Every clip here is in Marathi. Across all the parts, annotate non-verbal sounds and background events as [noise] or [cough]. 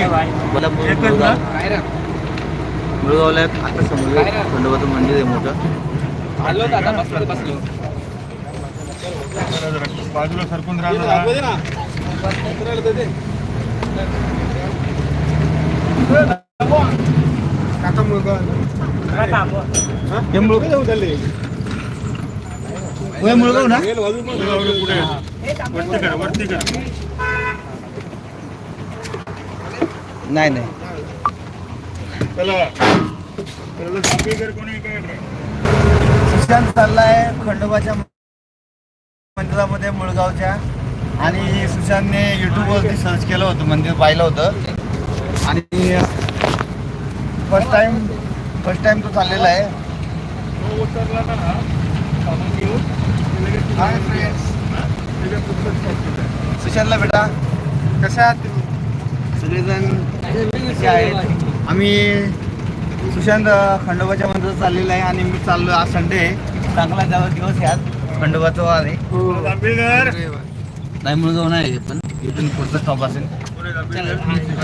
मला मुळगाव मुळगावला एक आता समोर खंडोबाचं मंदिर आहे मोठं आलो दादा बसलो बसलो बाजूला सरकून राहिला काका मुलगा हे मुळगाव होय मुळगाव ना पुढे वरती कर वरती कर नाही नाही. सुशांत चाललाय खंडोबाच्या मंदिरामध्ये मुळगावच्या. आणि सुशांतने यूट्यूबवरती सर्च केलं होतं मंदिर पाहिलं होतं. आणि फर्स्ट टाइम फर्स्ट टाइम तो चाललेला आहे. सुशांतला बेटा. कशा आहात तुम्ही? सगळेजण कसे आहेत आम्ही सुशांत खंडोबाच्या मंदिरात चाललेला आहे आणि मी चाललो आज संडे आहे. चांगला जावा दिवस आहे आज. खंडोबाचा वार आहे. जांभेकर नाही मुळगाव नाही पण इथून पुढचं स्टॉप असेल.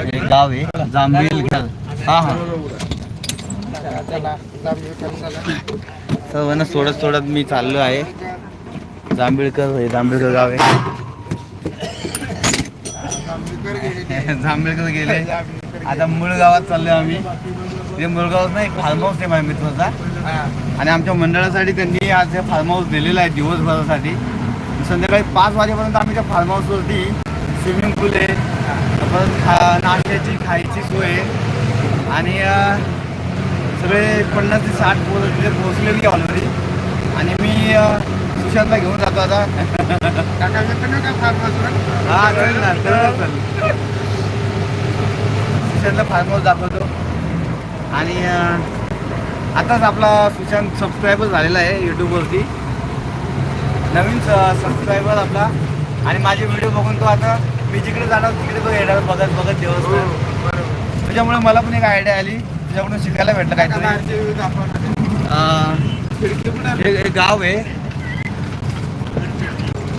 हे गाव आहे जांभील घाल हा हा. सर्वांना सोडत सोडत मी चाललो आहे. जांभीळकर हे जांभीळकर गाव आहे. [laughs] जांभीळकर गेले. आता मूळ गावात चाललोय आम्ही. ते मुळगावात नाही फार्म हाऊस आहे माझ्या मित्राचा. आणि आमच्या मंडळासाठी त्यांनी आज हे फार्म हाऊस दिलेलं आहे दिवसभरासाठी. संध्याकाळी पाच वाजेपर्यंत आम्ही त्या फार्म हाऊसवरती स्विमिंग पूल आहे. परत खा नाश्त्याची खायची सोय आहे. आणि सगळे पन्नास ते साठ तिथे पोहोचलेली ऑलरेडी आणि मी सुशांतला घेऊन जातो आता? हा चल ना चल चल सुशांतला फार्म हाऊस दाखवतो. आणि आताच आपला सुशांत सबस्क्रायबर झालेला आहे यूट्यूबवरती नवीन सबस्क्रायबर आपला. आणि माझे व्हिडिओ बघून तो आता मी जिकडे जाणार तिकडे तो येणार बघत बघत हो, दिवस बरोबर. त्याच्यामुळे मला पण एक आयडिया आली. त्याच्याकडून शिकायला भेटलं काका काहीतरी बाहेरचे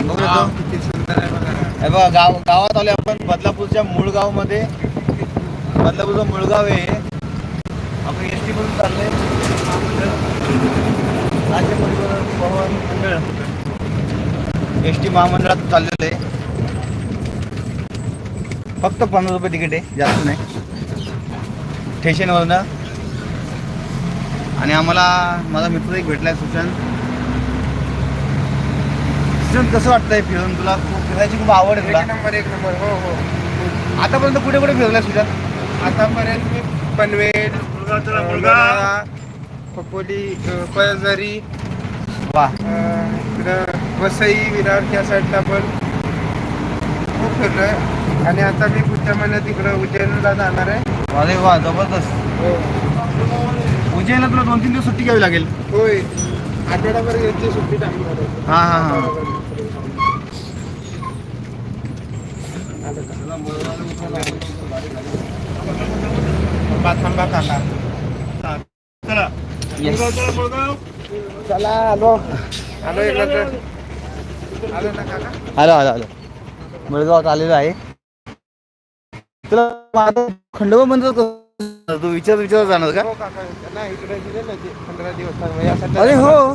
हे. बघा. गाव गावात आले आपण बदलापूरच्या मुळगावमध्ये बदलापूरचं मुळगाव आहे हे. आपण एस टी मधून चाललोय. राज्य परिवहन भवन मंडळ. एस टी महामंडळात चाललेलं आहे. फक्त पन्नास रुपये तिकीट आहे जास्त नाही. स्टेशनवरनं आणि आम्हाला माझा मित्र एक भेटलाय सुशांत. सुशांत कसं वाटतंय फिरून? तुला खूप फिरायची खूप आवड आहे एक तुला नंबर एक नंबर. हो हो. आतापर्यंत कुठे कुठे फिरलाय सुशांत आतापर्यंत मी पनवेल मुलगा मुलगा. खोपोली अं, पळसझरी वा. अं, इकडं वसई विरार त्या साईडला पण खूप फिरलोय. आणि आता मी पुढच्या महिन्यात इकडं उज्जैनला जाणार आहे. अरे वा जबरदस्त. हो. उज्जैनला तुला दोन तीन दिवस सुट्टी घ्यावी लागेल. होय. आठवडाभर याची सुट्टी टाकणार आहे. हा हा हा. थांबा थांबा काका चला आलो आलो. आलो ना काका? आलो आलो आलो मुळगावात आलेलो आहे. तुला माझं खंडोबा मंदिर तू विचार विचार जाणार का? हो आहे अरे हो.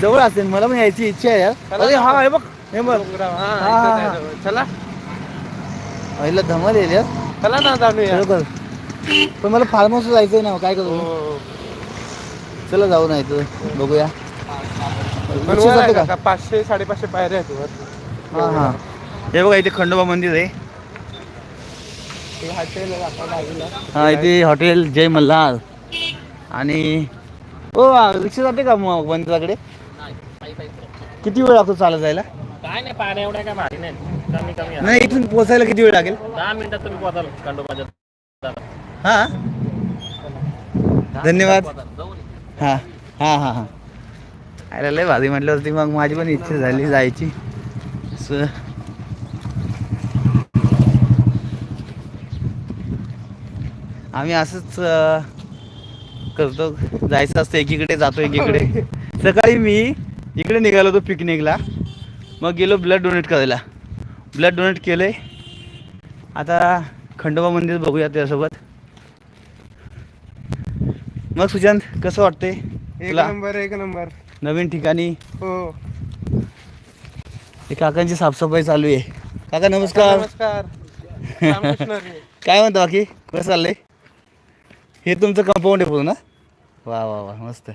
जवळ असेल मला पण यायची इच्छा आहे यार. अरे. हा हे बघ. हे बघ डोंगराव. हा, हा, इथं हा, जायचं. चला. पहिला धमाल येईल यार. चला ना जाऊया खरोखर पण मला फार्म हाऊस जायचंय ना काय हो, करू? हो. चला जाऊ नाही तर बघूया. पण रिक्षा वर आहे जाते का? काका, पाचशे साडेपाचशे पायऱ्या आहेत वर. हा हा. हे बघा इथे खंडोबा मंदिर आहे. ते हॉटेल आहे आपल्या बाजूला. हा इथे हॉटेल जय मल्हार. आणि ओ रिक्षा जाते का मग मंदिराकडे किती वेळ लागतो चालत जायला? काय नाही पाण्या एवढ्या काय भारी नाही कमी कमी आहे. नाही इथून पोहोचायला किती वेळ लागेल? दहा मिनिटात तुम्ही पोहोचाल खंडोबाच्या हा? धन्यवाद. हा हा हा हा. अरे लय भारी म्हटल्यावरती मग माझी पण इच्छा झाली जायची. आम्ही असंच अं, करतो. जायचं असतं एकीकडे जातो एकीकडे. सकाळी मी इकडे निघालो होतो पिकनिकला. मग गेलो ब्लड डोनेट करायला. ब्लड डोनेट केलं आता खंडोबा मंदिर बघूया त्यासोबत. मग सुशांत कसं वाटतंय? एक नंबर एक नंबर. नवीन ठिकाणी? हो. हे काकांची साफसफाई चालू आहे. काका नमस्कार. नमस्कार. [laughs] काय म्हणता बाकी? कसं चाललंय? हे तुमचं कंपाऊंड आहे पूर्ण? वा वा वा मस्त.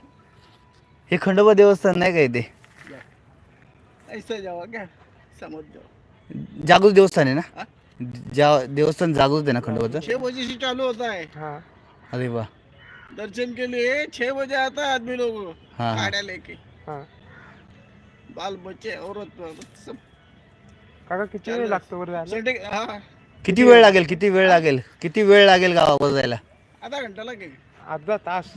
हे खंडोबा देवस्थान नाही का इथे? जागृत देवस्थान आहे ना? जा देवस्थान जागृत आहे ना खंडोबाचं छह बजे से चालू होता है. हा अरे वा. दर्शन के लिए छह बजे आता है आदमी लोग हाँ, हाँ। गाड़ियाँ लेके. हा. बाल बच्चे औरत सब. काका किती वेळ लागतो बरं जायला? हाँ. किती वेळ लागेल किती वेळ लागेल? किती वेळ लागेल गावावर जायला? आधा घंटा लगेगा अर्धा तास.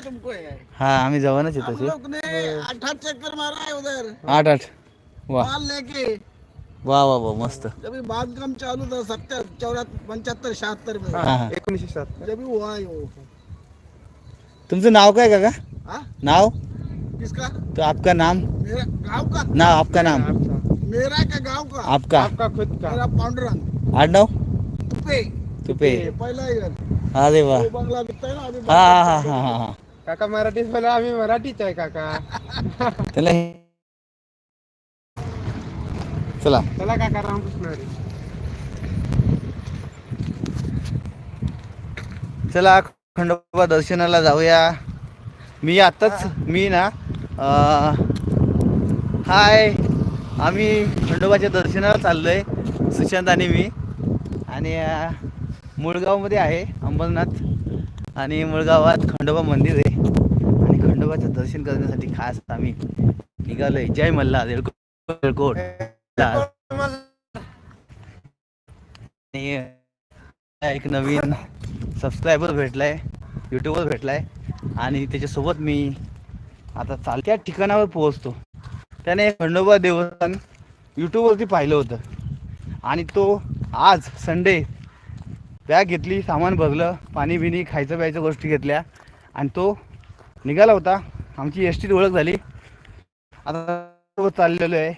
तुमको है. हा आम्ही जवानच हम येतो लोग ने अठारह चक्कर मारा है उधर. आठ आठ वा. बाल लेके. वा वा वा मस्त. जब भी बांध काम चालू था सत्तर चौरातर पंचहत्तर शहत्तर में. हा, हा. एकोणीसशे सात. जब भी हुआ है वो तुमचं नाव काय काका? हाँ? नाव? किसका? तो आपका नाम? मेरा गांव का? नाव आपका नाम? आपका मेरा का गांव का? आपका? आपका खुद का. मेरा पांडुरंग. आडनाव? तुपे. तुपे. पहला घर अरे वा. बंगला बिकता है ना अभी हा हा हा हा हा हा. काका मराठीत बोला आम्ही मराठीच आहे काका. त्याला हे- चला. चला काका रामकृष्ण. चला खंडोबा दर्शनाला जाऊया. मी आत्ताच मी ना हाय. आम्ही खंडोबाच्या दर्शनाला चाललो आहे सुशांत आणि मी. आणि मुळगावमध्ये आहे अंबरनाथ. आणि मुळगावात खंडोबा मंदिर आहे. देवाचं दर्शन करण्यासाठी खास आम्ही निघालो जय मल्ला देळकोट आणि एक नवीन सबस्क्रायबर भेटलाय यूट्यूबवर भेटलाय. आणि त्याच्यासोबत मी आता चालत्या ठिकाणावर पोहोचतो. त्याने खंडोबा देवस्थान यूट्यूबवरती पाहिलं होतं. आणि तो आज संडे बॅग घेतली सामान भरलं पाणी बिणी खायचं प्यायचं गोष्टी घेतल्या. आणि तो निघाला होता. आमची एस टीत ओळख झाली. आता चाललेलो आहे.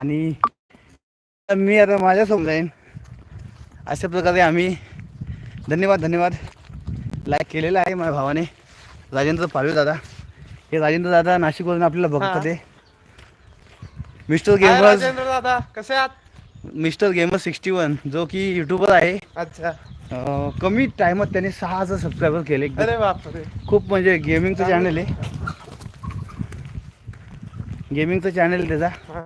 आणि मी आता माझ्यासोबत जाईन. अशा प्रकारे आम्ही धन्यवाद धन्यवाद. लाईक केलेलं आहे माझ्या भावाने. राजेंद्र पालवे दादा. हे राजेंद्र दादा नाशिकवरून आपल्याला बघतात ते. मिस्टर हाय गेमर राजेंद्र दादा. कसे आहात? मिस्टर गेमर सिक्स्टी वन जो की युट्यूबर आहे. अच्छा. अं, कमी टायमात त्याने सहा हजार सबस्क्रायबर केले अरे बापरे. खूप म्हणजे गेमिंगचं चॅनल आहे. गेमिंगचं चॅनल आहे त्याचा. हा.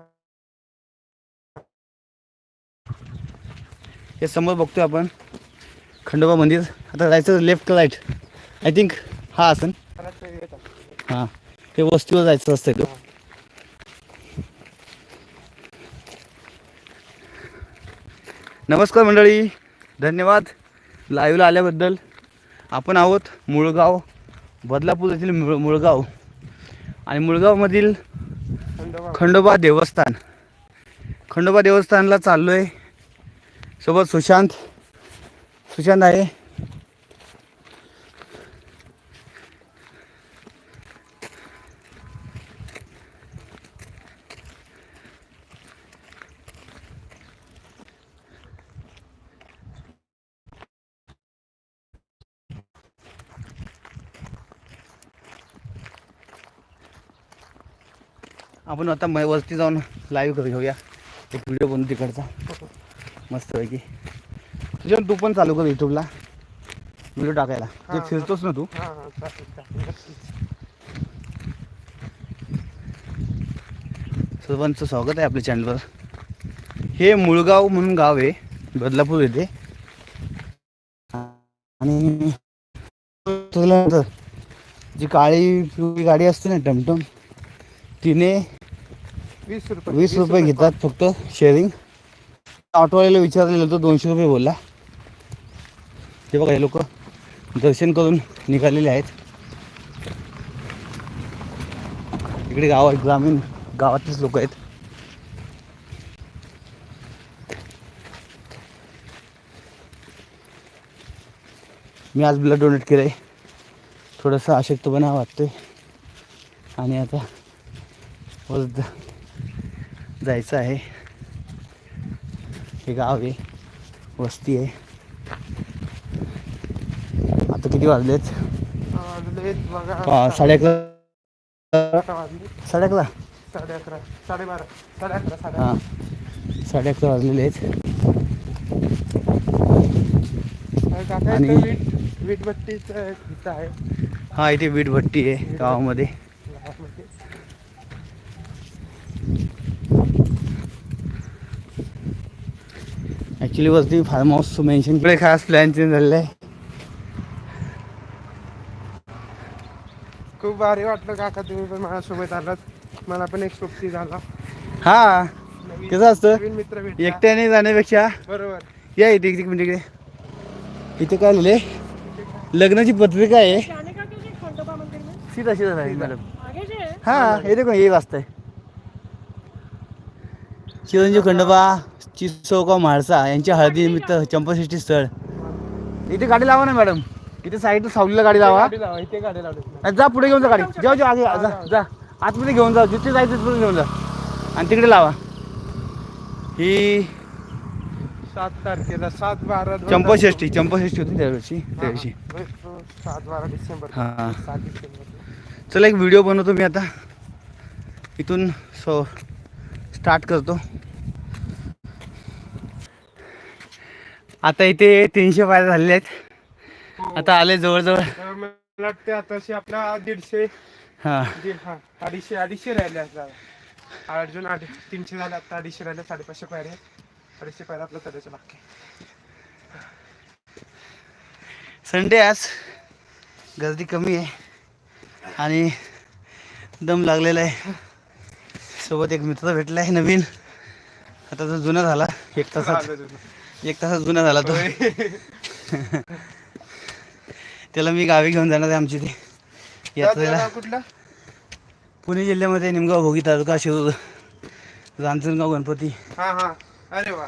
हे समोर बघतोय आपण. खंडोबा मंदिर. आता जायचं लेफ्ट राईट आय थिंक हा असन. परत येतात. हां हे. वस्तीवर जायचं असतं तो नमस्कार मंडळी. धन्यवाद. लाईव्हला आल्याबद्दल. आपण आहोत मुळगाव बदलापूर येथील मुळ मुळगाव आणि मुळगावमधील खंडोबा. खंडोबा देवस्थान. खंडोबा देवस्थानला चाललो आहे सोबत सुशांत. सुशांत आहे. आपण आता म- वरती जाऊन लाईव्ह करू घेऊया. एक व्हिडिओ बनवू तिकडचा. मस्तपैकी तुझ्या तू पण चालू कर यूट्यूबला व्हिडिओ टाकायला. ते. फिरतोस ना तू. सर्वांचं स्वागत आहे आपल्या चॅनलवर हे मुळगाव म्हणून गाव आहे. बदलापूर येथे. आणि जी काळी पिवळी गाडी असते ना टमटम तिने वीस रुपये. वीस रुपये घेतात फक्त शेअरिंग ऑटोवाल्याला विचारलेलं होतं दोनशे रुपये बोलला. ते बघा हे लोक दर्शन करून निघालेले आहेत. इकडे गाव ग्रामीण गावातलेच लोक आहेत. मी आज ब्लड डोनेट केलं आहे थोडंसं अशक्तपणा वाटतोय. आणि आता जायचं आहे. हे गाव आहे. वस्ती आहे. आता किती वाजलेत? साडे अकरा साडे अकरा साडे अकरा साडेबारा. साडे अकरा साडे हां. साडे अकरा वाजलेले आहेत. आणि- वीटभट्टीचं आहे. हा इथे वीट भट्टी आहे गावामध्ये. ॲक्च्युली वरती फार्म हाऊस मेन्शन इकडे खास प्लॅन चेंज झालेला आहे. खूप भारी वाटलं काका तुम्ही पण माझ्यासोबत आलात. मला पण एक सोबती झाला. हा कसं असतं? नवीन मित्र भेटला. एकट्याने जाण्यापेक्षा. बरोबर. या इथे इथे म्हणजे इकडे. इथे काय लिहिले लग्नाची पत्रिका आहे. सीधा सीधा राहील मॅडम हा हे देखो हे वाचतंय चिरंजीव खंडोबा. चिसोका म्हाळसा यांच्या हळदीनिमित्त चंपाषष्ठी स्थळ. इथे गाडी लावा ना मॅडम. इथे साईडला सावलीला गाडी लावा. गाडी लावा इथे गाडी जा पुढे घेऊन जा गाडी. जेव्हा जेव्हा आगे जा जा. आतमध्ये घेऊन जा. जिथे जायचं तिथे घेऊन जा. आणि तिकडे लावा. ही सात तारखेला सात बारा चंपाषष्ठी चंपाषष्ठी होती त्या दिवशी हा, त्या दिवशी सात बारा डिसेंबर. हा. सात डिसेंबर. चला एक व्हिडिओ बनवतो मी आता. इथून सो स्टार्ट करतो. आता इथे तीनशे पायऱ्या झालेले आहेत. आता आले जवळजवळ. तर मला वाटते आताशी आपला दीडशे हां. दीड हा अडीचशे अडीचशे राहिले आता. अजून अडी तीनशे झाले आता अडीचशे राहिले साडेपाचशे पायरे. अडीचशे पायरे आपलं चढायचं बाकी संडे आज गर्दी कमी आहे आणि दम लागलेला आहे. सोबत एक मित्र भेटला आहे नवीन. आता तो जुना झाला एक तासात. आलं. एक तासात जुना झाला तो. [laughs] त्याला मी गावी घेऊन जाणार आहे आमची ते. यात्रेला कुठला? पुणे जिल्ह्यामध्ये निमगाव भोगी तालुका शिरूर रांजणगाव गणपती. हा हा. अरे वा.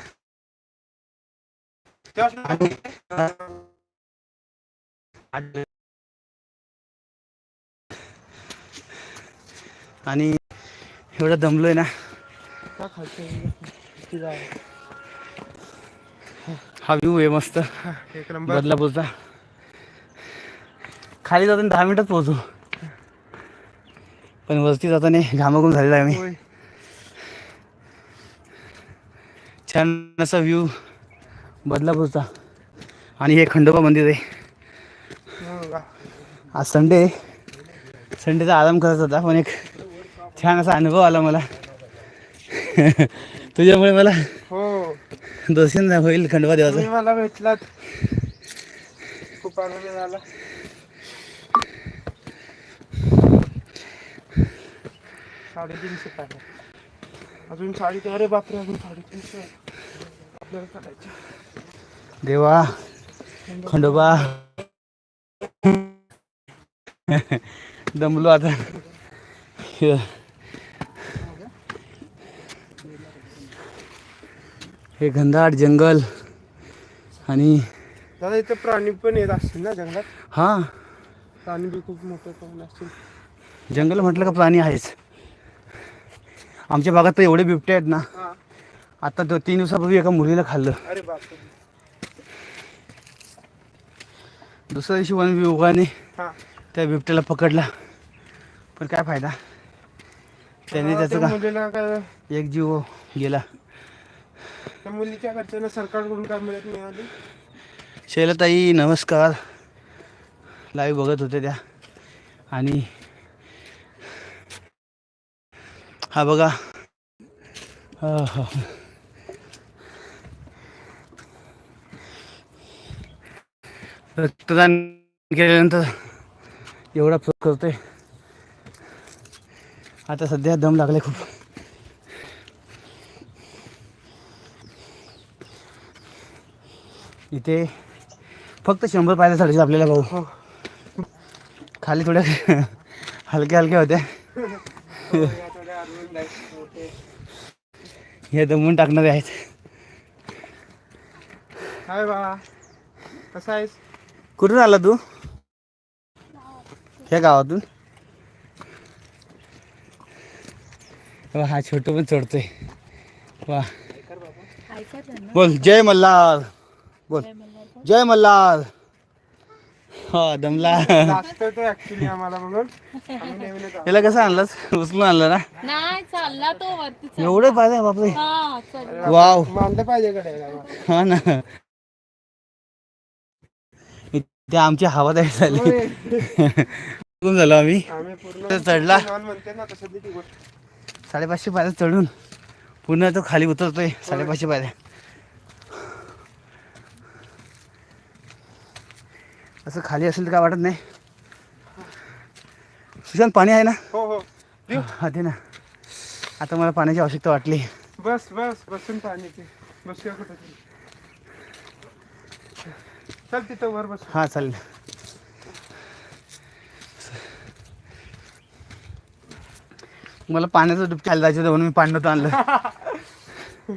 आणि एवढं दमलोय ना? हा व्ह्यू आहे मस्त. एक नंबर. बदलापूरचा खाली जाताना दहा मिनिटात पोहोचू. पण वरती जाताना घामाघूम झालेला आहे मी. छान असा व्ह्यू बदलापूरचा आणि हे खंडोबा मंदिर आहे? आज संडे संडेचा आराम करत होता पण एक छान असा अनुभव आला मला. [laughs] तुझ्यामुळे मला दर्शन होईल खंडोबा देवाचं मला भेटलात. खूप आनंद झाला. साडेतीनशे पाहिजे. अजून साडेतीन अरे बापरे अजून साडेतीनशे आपल्याला करायचे. देवा खंडोबा. दमलो आता. हे- घनदाट जंगल आणि दादा इथे प्राणी पण येत असतील ना जंगलात? हा. प्राणी बी खूप मोठे असतील. जंगल म्हटलं का प्राणी आहेच. आमच्या भागात तर एवढे बिबटे आहेत ना. हा. आता तो तीन दिवसापूर्वी एका मुलीला खाल्लं. अरे दुसऱ्या दिवशी वन विभागाने हा. त्या बिबट्याला पकडला. पण काय फायदा? त्याने त्याचं त्या का मुलीला काय? एक जीव गेला. त्या मुलीच्या घरच्यांना सरकारकडून काय मिळत मिळाली? शैलताई नमस्कार. लाईव्ह बघत होते त्या. आणि हा बघा. हो. रक्तदान केल्यानंतर एवढा फरक करतोय. आता सध्या दम लागले खूप. इथे फक्त शंभर पायऱ्यासाठी आपल्याला भाऊ. हो. खाली थोड्या हलक्या हलक्या होत्या. हो. हे दमून टाकणारे आहेत. हाय बा. कसा आहेस? कुठून आला तू? ह्या गावातून? वा हा छोटू पण चढतोय. वा. बोल जय मल्हार. बोल. जय मल्हार हा दमला. ऍक्च्युली आम्हाला म्हणून. याला कसं आणलंस? उचलून आणलं ना? नाही चालला तो वरती चालला. एवढं पाहिजे बापरे. हा चल वाव. मानलं पाहिजे कडे हा ना. ते आमची हवा तयार झाली. कुठून झालो आम्ही? आम्ही पूर्ण तर चढला. मान म्हणते ना तसं ती गोष्ट. साडेपाचशे पायऱ्या चढून. पुन्हा तो खाली उतरतोय साडेपाचशे पायऱ्या. असं खाली असेल तर काय वाटत नाही. सुशांत पाणी आहे ना? हो हो. देऊ हा दे ना. आता मला पाण्याची आवश्यकता वाटली. बस बस बसून पाणी ते बसूया कुठं तरी. चल तिथं वर बस. हा चालेल. मला पाण्याचं डुबकी खायला जायचं होतं म्हणून मी पाणी नव्हतं आणलं. [laughs]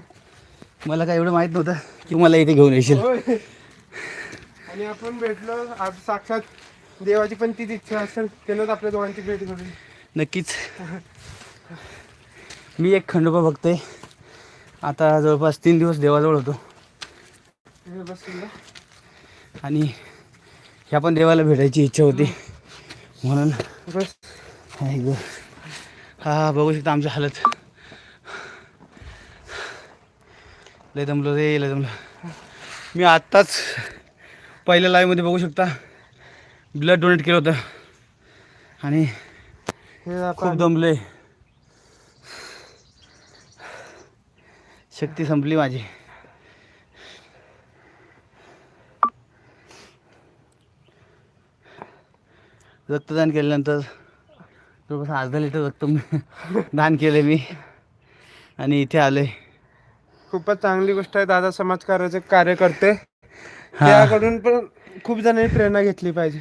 मला काय एवढं माहीत नव्हतं की मला इथे घेऊन येशील. होय. आणि आपण भेटलो आज साक्षात देवाची पण तीच इच्छा असेल त्यानंच आपल्या दोघांची भेट घडली. नक्कीच. मी एक खंडोबा बघतोय. आता जवळपास तीन दिवस देवाजवळ होतो. आणि ह्या पण देवाला भेटायची इच्छा होती. म्हणून बस. हा बघू शकता आमची हालत. लय दमलो रे लय दमलो. मी आत्ताच पहिल्या लाईव्हमध्ये बघू शकता. ब्लड डोनेट केलं होतं. आणि हे खूप दमलोय शक्ती संपली माझी. रक्तदान केल्यानंतर जवळपास अर्धा लिटर रक्त मी [laughs] दान केले मी. आणि इथे आले खूपच चांगली गोष्ट आहे दादा समाजकार्याचे कार्य करते हा. त्याकडून पण खूप जणांनी प्रेरणा घेतली पाहिजे.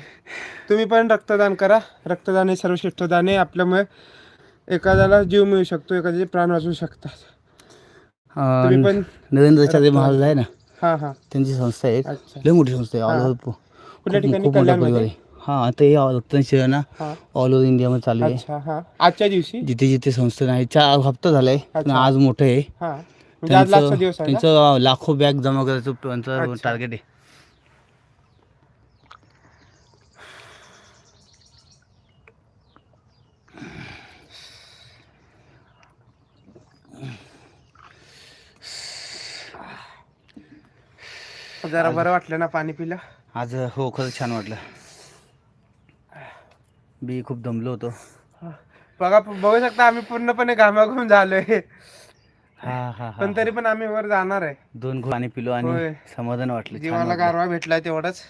तुम्ही पण रक्तदान करा. रक्तदान हे सर्वश्रेष्ठ दान आहे. आपल्यामुळे एखाद्याला जीव मिळू शकतो एखाद्याचे प्राण वाचू शकतात. तुम्ही अं, पण नरेंद्रचार्य महाराज आहे ना? हा हा. त्यांची संस्था आहे. एक अच्छा. लय मोठी संस्था आहे. ऑल. ओव्हर कुठल्या ठिकाणी खूप मोठा कल्याणमध्ये? परिवार आहे. हा आता हे रक्तदान शिबिर ना हा. ऑल ओव्हर इंडियामध्ये चालू आहे. अच्छा हा. आजच्या दिवशी? जिथे जिथे संस्था आहे चार हप्ता झालाय. पण अच्छा. आज मोठं आहे. हा. म्हणजे आज लास्टचा त्यांचं दिवस आहे का? त्यांचं लाखो बॅग जमा करायचं. त्यांचं अच्छा. टार्गेट आहे. जरा बरं वाटलं ना पाणी पिलं. आज हो खरंच छान वाटलं. मी खूप दमलो होतो. बघा बघू शकता आम्ही पूर्णपणे घामाघूम झालोय. हा हा हा पण तरी पण आम्ही वर जाणार आहे. दोन घोट पाणी पिलो होय. आणि समाधान वाटलं. छान जीवाला वाटलं. गारवा भेटलाय तेवढंच.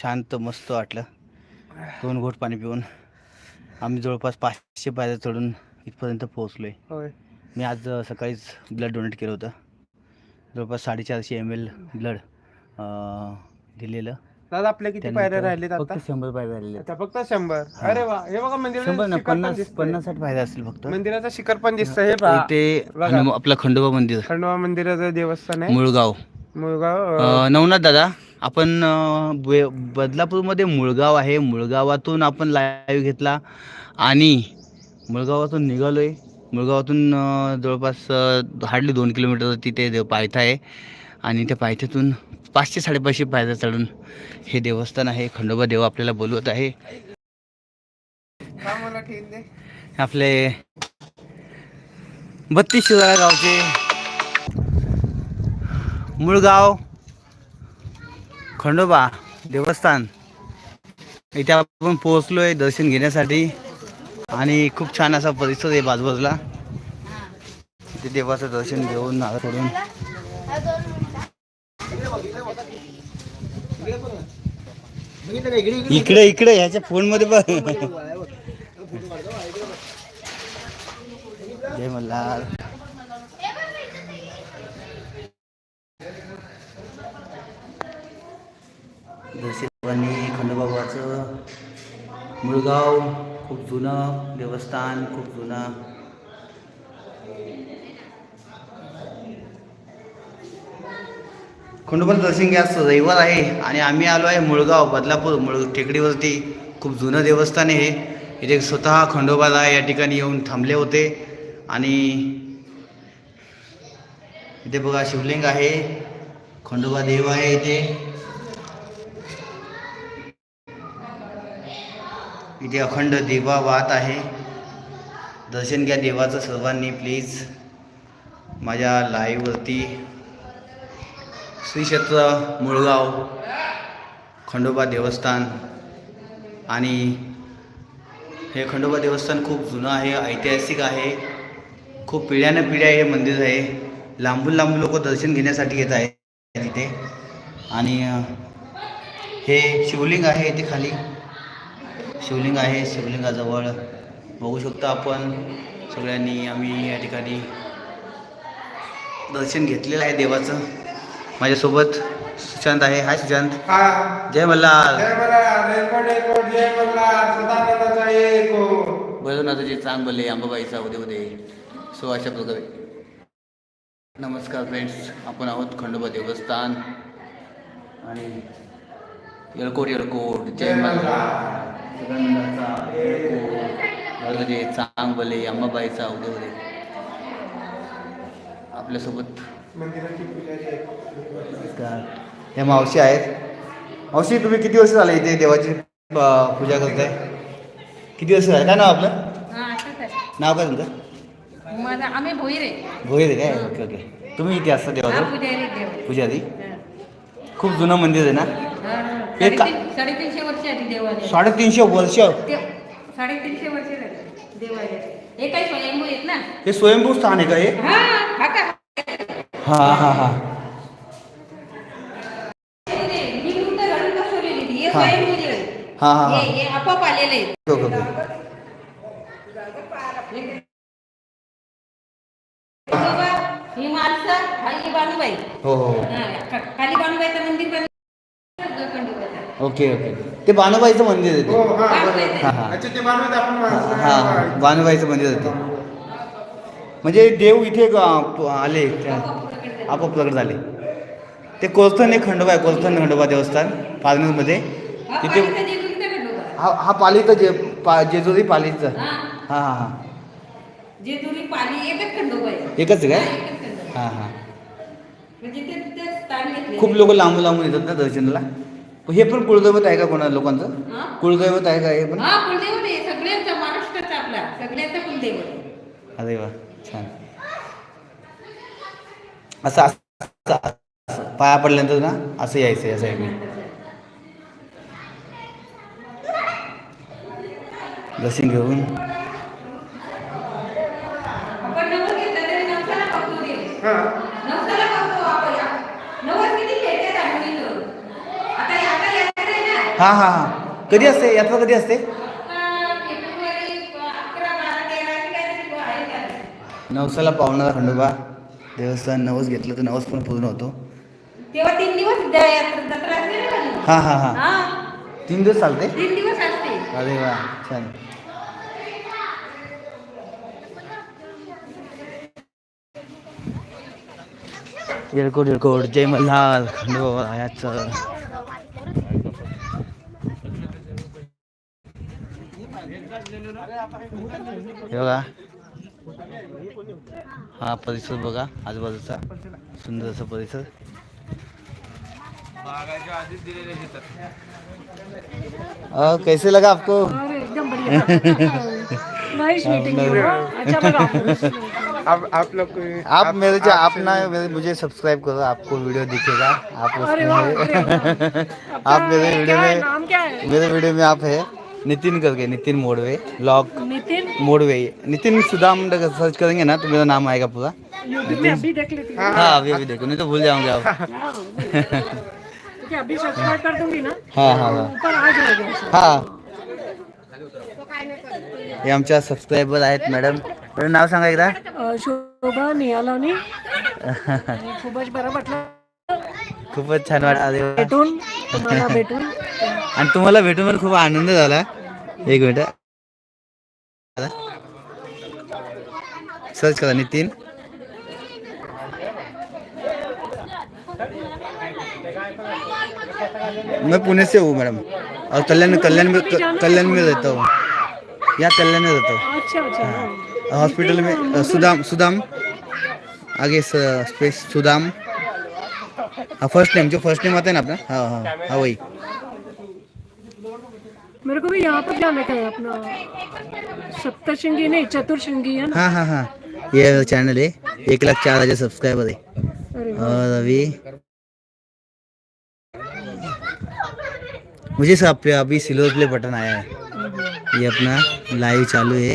शांत मस्त वाटलं. दोन घोट पाणी पिऊन. आम्ही जवळपास पाचशे पायऱ्या चढून इथपर्यंत पोहोचलोय. होय. मी आज अ, सकाळीच ब्लड डोनेट केलं होतं. जवळपास साडेचारशे एम एल ब्लड दिलेलं. दादा आपल्या किती पायऱ्या राहिलेत आता? फक्त शंभर पायऱ्या राहिलेले आहेत. अच्छा फक्त शंभर. अरे वा हे बघा मंदिराचं शंभर ना पण पन्नास. पन्नास साठ पायऱ्या असतील फक्त. मंदिराचं शिखर पण दिसतंय हे पहा. इथे बघा. हनुम- आपलं खंडोबा मंदिर. खंडोबा मंदिराचं देवस्थान आहे. मुळगाव. मुळगाव अं, अ, नवनाथ दादा आपण अ, बे- बदलापूरमध्ये मुळगाव आहे. मुळगावातून आपण लाईव्ह घेतला आणि मुळगावातून निघालोय. मुळगावातून जवळपास हार्डली दोन किलोमीटर तिथे देव पायथा आहे. आणि त्या पायथ्यातून पाचशे साडेपाचशे पायथ्या चढून हे देवस्थान आहे. खंडोबा देव आपल्याला बोलवत आहे. आपले बत्तीस शिवारा गावचे मुळगाव खंडोबा देवस्थान. इथे आपण पोहोचलोय दर्शन घेण्यासाठी. आणि खूप छान असा परिसर आहे बाजूबाजूला. तिथे देवाचं दर्शन घेऊन नारळ करून इकडे इकडे ह्याच्या फोनमध्ये पण जय मल्हार. दर्शनी खंडोबाबाचं मुळगाव खूप जुनं देवस्थान खूप जुनं. खंडोबा दर्शन घ्या रविवार आहे आणि आम्ही आलो आहे मुळगाव बदलापूर मुळ टेकडीवरती. खूप जुनं देवस्थान आहे इथे स्वतः खंडोबाला या ठिकाणी येऊन थांबले होते. आणि इथे बघा शिवलिंग आहे. खंडोबा देव आहे इथे. इथे अखंड दिवा वाहत आहे. दर्शन घ्या देवाचं सर्वांनी प्लीज माझ्या लाईव्हवरती श्री क्षेत्र मुळगाव खंडोबा देवस्थान आणि हे खंडोबा देवस्थान खूप जुनं आहे ऐतिहासिक आहे. खूप पिढ्यानं पिढ्या हे मंदिर आहे. लांबून लांबून लोक दर्शन घेण्यासाठी येत आहेत तिथे आणि हे शिवलिंग आहे इथे खाली. शिवलिंग आहे शिवलिंगाजवळ बघू शकतो आपण. सगळ्यांनी आम्ही या ठिकाणी दर्शन घेतलेलं आहे देवाचं. माझ्यासोबत सुशांत आहे. हाय सुशांत. हा. जय मल्हार. एको भैरवनाथाचे चांग बोलले अंबाबाईचा उदे उदे सो अशा प्रकारे. नमस्कार फ्रेंड्स आपण आहोत खंडोबा देवस्थान. आणि येळकोट येळकोट जय मल्हार. सदानंदाचा येळकोट भैरवनाथाचे चांग बोलले अंबाबाईचा उदे आपल्यासोबत मंदिराची पूजा जी आहे. नमस्कार. हे मावशी आहेत. मावशी तुम्ही किती वर्ष झाले इथे देवाची पूजा करताय? किती वर्ष झाले? काय नाव आपलं? हा. नाव काय तुमचं? माझा आम्ही भोईर. आहे भोईर काय? Okay okay. तुम्ही इथे असता देवाचं? पुजारी देव. पुजारी? खूप जुनं मंदिर आहे ना? साडेतीन साडेतीनशे वर्ष आधी देवालय साडेतीनशे वर्ष ते साडेतीनशे वर्ष झाली देवालय हे काही स्वयंभू आहेत ना हे स्वयंभू स्थान आहे का हे हा हा का हा हा हा हे निवृत्त घालून बसवलेली ती. हे हा. स्वयंभू देव आहे. हा हा हा हे हे आपोआप आलेले आहेत. ओके ओके बाबा, ही माणसं हा ही हो हो हो. हा, खा- खाली बानुबाईचं मंदिर. Okay okay. ते बानुबाईचं मंदिर आहे हो ते हा. हा. हा. हा हा. बानुबाईचं मंदिर आहे ते. म्हणजे देव इथे ग- प- आले आपोआप प्रकट झाले. ते कोलथन एक खंडोबा आहे कोलथन खंडोबा देवस्थान पारनेरमध्ये हा तिथे. हा हा पालीचं जे पा जेजुरी पालीचं. हा, हा हा हा. जेजुरी पाली एकच खंडोबा आहे. एकच आहे हा, काय एकच खंडोबा. हा हा. म्हणजे ते स्थान खूप लोक लांबून लांबून येतात ना दर्शनाला? हे पण कुलदैवत आहे का कोणा लोकांचं? हा? कुलदैवत आहे का हे पण? हा कुलदेवत आहे. सगळ्यांचा महाराष्ट्राचा आपला. सगळ्यांचा कुलदेवत अरे वा छान. असं असं असं. पाया पडल्यानंतर ना असं यायचं असं आहे मी दर्शन घेऊन. आपण घेतला तरी देव हा नवसाला पावतो आपण नवस किती खेळतात आपण इथं. आता आता यात्रा आहे ना हां हां हां. कधी असते? यात्रा कधी असते. नवसाला पावणारा खंडोबा. देवस्थान नवस घेतलं तर नवस पण पूर्ण होतो. तेव्हा तीन दिवस हां हां हां. तीन दिवस चालते? तीन दिवस असते. अरे वा छान. येळकोट येळकोट. जय मल्हार खंडोबा आयाचं हे बघा हा परिसर बघा आजूबाजूचा सुंदर असा परिसर अ, कैसे लगा आपको अच्छा आप आप लोग आप मेरे जो आप ना मेरे मुझे सब्सक्राइब करो आपको वीडियो दिखेगा आप उसमें आप मेरे वीडियो में नाम क्या है मेरे वीडियो में आप है नितिन करके नितिन मोड़वे ब्लॉग नितिन? मोड़वे। नितिन सुदाम सर्च करेंगे ना तो मेरा नाम आएगा पूरा। में अभी देख लेती हूँ। हाँ अभी अभी देखो नहीं तो भूल जाओगे आप। [laughs] हाँ, है अभी सब्सक्राइब कर दूंगी ना हाँ हाँ हाँ। ऊपर आ जाएगा। सब। हा हे आमच्या सबस्क्रायबर आहेत मॅडम। नाव सांगा एकदा शोभा निहालानी आणि खूपच बरं वाटलं खूपच छान वाटत. भेटून तुम्हाला भेटून. आणि तुम्हाला भेटून पण खूप आनंद झाला. एक मिनिट. सर्च करा नितीन. मैं पुणे से हूँ मैडम. और कल्याण कल्याण में कल्याण में रहता हूँ यहाँ कल्याण में रहता हूँ अच्छा अच्छा. हाँ। हॉस्पिटल में सुदाम सुदाम. आगे स्पेस सुदाम. हाँ फ़र्स्ट नेम जो फ़र्स्ट नेम आता है ना अपना? हाँ हाँ हाँ वही। मेरे को भी यहाँ पर जाने का है अपना सप्तशृंगी नहीं चतुर्शृंगी है ना? हाँ हाँ हाँ। ये चैनल है। एक लाख चार हज़ार सब्सक्राइबर है। और अभी मुझे सब पे अभी सिल्वर प्ले बटन आया है। ये अपना लाइव चालू है।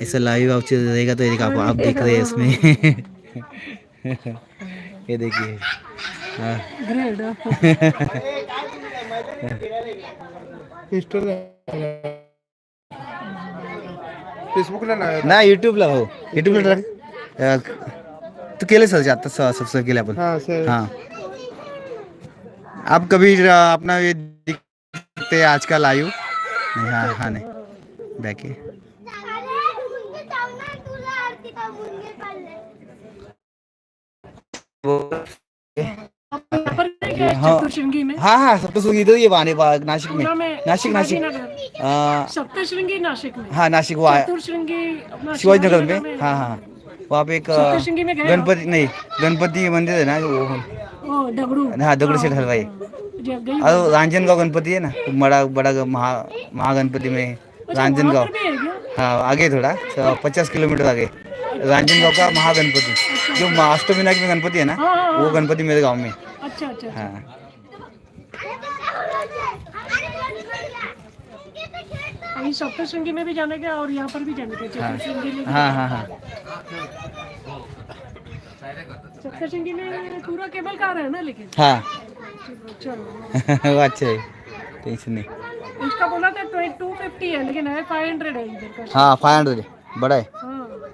ऐसा लाइव आप रहेगा तो आप, आप देख रहे हैं इसमें। [laughs] ये देखिए। हाँ। फेसबुकला नाही ना यूट्यूबला हो। यूट्यूबला टाक तू केले सर आता सबस्क्राईब केले आपण हा सर। हाँ। आप कभी अपना ये दिखते आज का लाइव हाँ हाँ नहीं। बैक वो यहाँ पर है क्या हाँ। चतुर्शृंगी में। हाँ हाँ सब तो सुन इधर ही बहाने बा- नासिक में। पूना में नासिक नासिक शिवाजीनगर। अ, सप्तशृंगी नासिक में। हाँ नासिक वो आया। चतुर्शृंगी अपना शिवाजी नगर शिवाजीनगर में। हाँ हाँ। वहाँ पे एक अ, सप्तशृंगी में गए हो? गणपति नहीं गणपति मंदिर है ना वो। ओ डगड़ू हाँ दगड़ू शेठ हलवाई। जब गई और रांजनगांव गणपति है ना वो बड़ा बड़ा ग- महा महागणपति में। अच्छा, वहाँ रांजनगांव पर भी है क्या? हाँ आगे थोड़ा स- पचास किलोमीटर आगे। रांजनगांव का महागणपति। जो अष्टविनायक में गणपति है ना हाँ, हाँ, वो गणपति मेरे गाँव में। अच्छा अच्छा अच्छा। हाँ। अभी सप्तशृंगी में भी जाने का और यहाँ पर भी जाने का में हाँ हाँ हाँ। सप्तशृंगी में पूरा केबल कार है ना लेकिन? हाँ। चलो। [laughs] वो अच्छा टेंशन नहीं। इसका बोला था टू फिफ्टी है लेकिन है फाइव हंड्रेड है इधर का। हाँ फाइव हंड्रेड बड़ा है। हाँ।